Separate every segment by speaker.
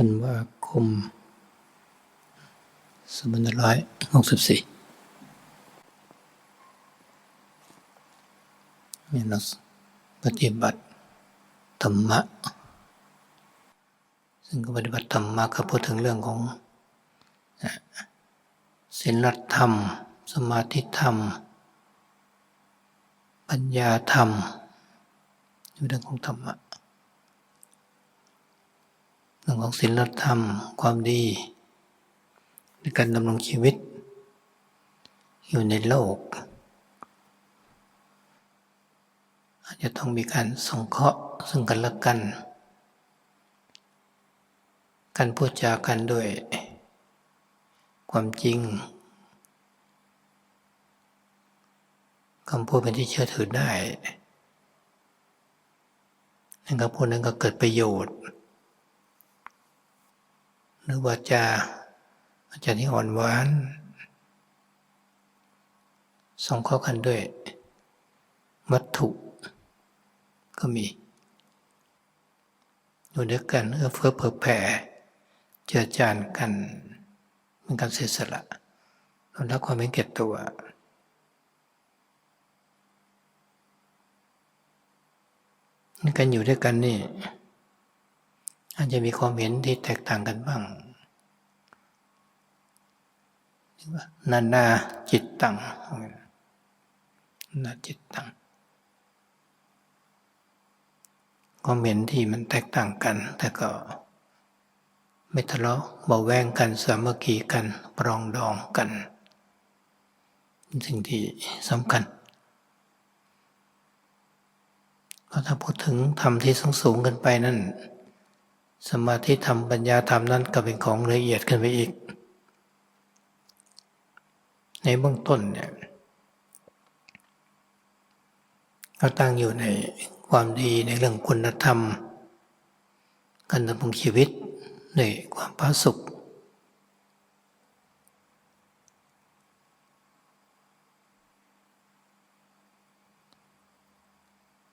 Speaker 1: ธันวาคมสองพันร้อยหกสิบสี่นี่เราปฏิบัติธรรมะ ซึ่งก็ปฏิบัติธรรมะก็พูดถึงเรื่องของศีลธรรม สมาธิธรรม ปัญญาธรรมอยู่เรื่องของธรรมะ เรื่องของศีลธรรม ความดี ในการดำรงชีวิต อยู่ในโลก อาจจะต้องมีการสงเคราะห์ซึ่งกันและกัน การพูดจากันด้วยความจริงคำพูดเป็นที่เชื่อถือได้นั่นคำพูดนั้นก็เกิดประโยชน์ หรือวาจะอาจารย์ที่อ่อนหวานสองข้อกันด้วย วัตถุก็มี อยู่ด้วยกันเอื้อเฟื้อเผื่อแผ่เจือจานกันเป็นการเสียสละลดละความเป็นเก็บตัวการอยู่ด้วยกันนี่ อาจจะมีความเห็นที่แตกต่างกันบ้างนานาจิตตังนาจิตตังความเห็นที่มันแตกต่างกัน แต่ก็ไม่ทะเลาะเบาแวงกันสามัคคีกันปรองดองกันสิ่งที่สำคัญก็ถ้าพูดถึงธรรมที่สูงสูงกันไปนั่น สมาธิธรรมปัญญาธรรมนั่นก็เป็นของละเอียดขึ้นไปอีก ในเบื้องต้นเนี่ยก็ตั้งอยู่ในความดีในเรื่องคุณธรรม การดำรงชีวิตในความพาสุข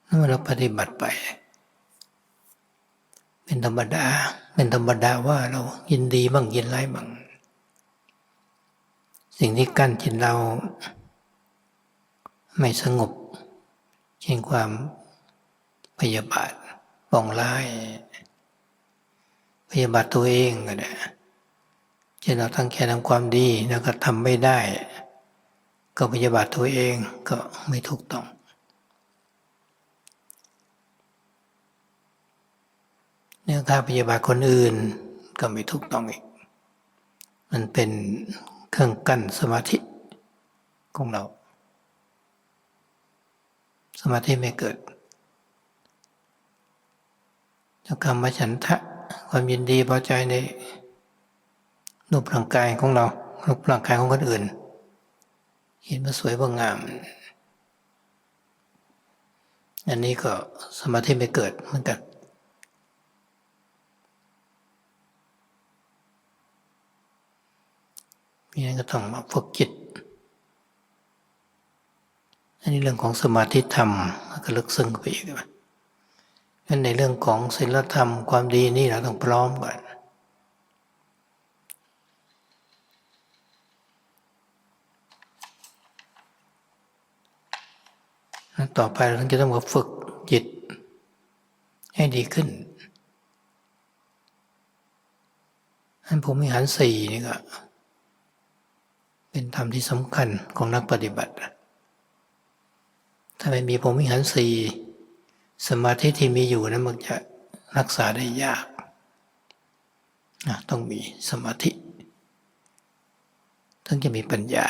Speaker 1: เมื่อเราปฏิบัติไป เป็นธรรมดา เป็นธรรมดาว่าเรายินดีบ้างยินร้ายบ้าง สิ่งที่กั้นจิตเรา ไม่สงบเช่นความพยาบาทปองร้าย พยาบาทตัวเองก็ได้เช่นเราตั้งใจทำความดีแล้วก็ทำไม่ได้ ก็พยาบาทตัวเองก็ไม่ถูกต้อง เนื้อค่าพยาบาทคนอื่นก็ไม่ถูกต้องอีก มันเป็นเครื่องกั้นสมาธิของเรา สมาธิไม่เกิดจากกรรมฉันทะความยินดีพอใจในรูปร่างกายของเรารูปร่างกายของคนอื่น เห็นว่าสวยว่างาม อันนี้ก็สมาธิไม่เกิดเหมือนกันพี่ นั้นก็ต้องมาฝึกจิต อันนี้เรื่องของสมาธิธรรมก็ลึกซึ้งไปอีกงั้นในเรื่องของศีลธรรมความดีนี่เราต้องพร้อมก่อนต่อไปเราจะต้องมาฝึกจิตให้ดีขึ้นอันผมมีหันสี่นี่ก็ เป็นธรรมที่สำคัญของนักปฏิบัติ ถ้าไม่มีผมวิหารสีสมาธิที่มีอยู่นั้นมันจะรักษาได้ยากต้องมีสมาธิถึงจะมีปัญญา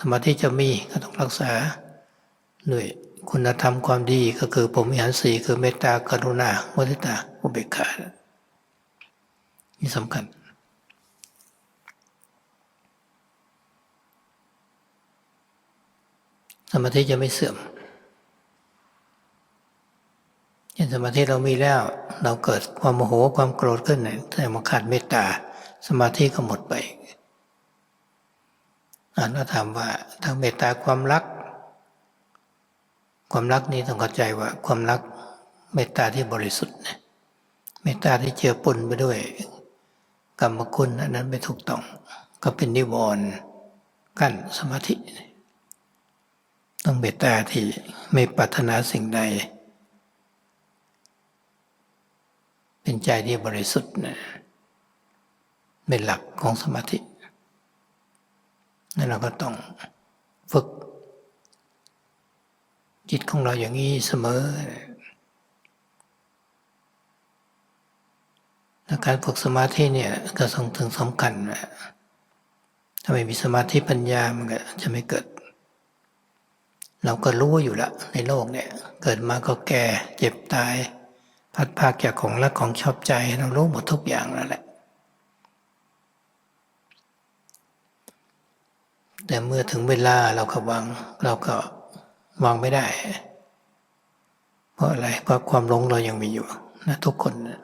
Speaker 1: สมาธิจะมีก็ต้องรักษาด้วยคุณธรรมความดีก็คือผมวิหารสีคือเมตตากรุณามุทิตาอุเบกขานี่สำคัญ สมาธิจะไม่เสื่อมเห็นสมาธิเรามีแล้ว เราเกิดความโมโหความโกรธขึ้นเนี่ยแต่มาขาดเมตตา สมาธิก็หมดไปอ่านก็ถามว่าทางเมตตาความรัก ความรักนี้ต้องเข้าใจว่า ความรักเมตตาที่บริสุทธิ์เนี่ยเมตตาที่เจือปนไปด้วย กรรมคุณอันนั้นไม่ถูกต้อง ก็เป็นนิวรณ์กั้นสมาธิ ต้องเบตตาที่ไม่ปรารถนาสิ่งใด เป็นใจที่บริสุทธิ์นะเป็นหลักของสมาธินั่นเราก็ต้องฝึก จิตของเราอย่างนี้เสมอและการฝึกสมาธิเนี่ยก็ส่งถึงสำคัญนะถ้าไม่มีสมาธิปัญญามันก็จะไม่เกิด เราก็รู้อยู่ล้วในโลกเนี่ย เกิดมาก็แก่เจ็บตาย พัดพากจากของรักของชอบใจเรารู้หมดทุกอย่างแล้วแหละ แต่เมื่อถึงเวลาเราก็วางเราก็วางไม่ได้ เพราะอะไรเพราะความหลงเรายังมีอยู่นะทุกคนนะ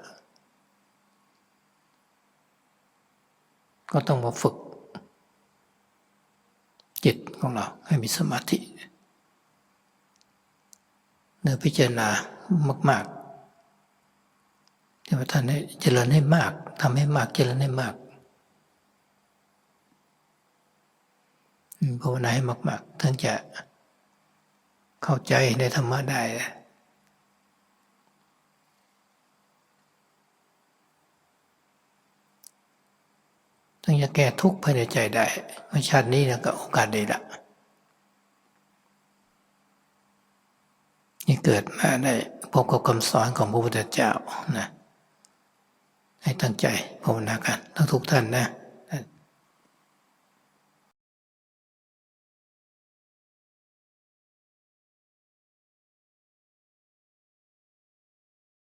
Speaker 1: ก็ต้องมาฝึกจิตของเราให้มีสมาธิ เนื้อพิจารณามากๆที่ว่าท่านให้เจริญให้มากทำให้มากเจริญให้มากภาวนาให้มากๆท่านจะเข้าใจในธรรมะได้ต้องจะแก้ทุกข์ภายในใจได้ในชาตินี้นะก็โอกาสดีละ เกิดมาได้พบกับคำสอนของพระพุทธเจ้านะให้ตั้งใจภาวนากันทั้งทุกท่านนะ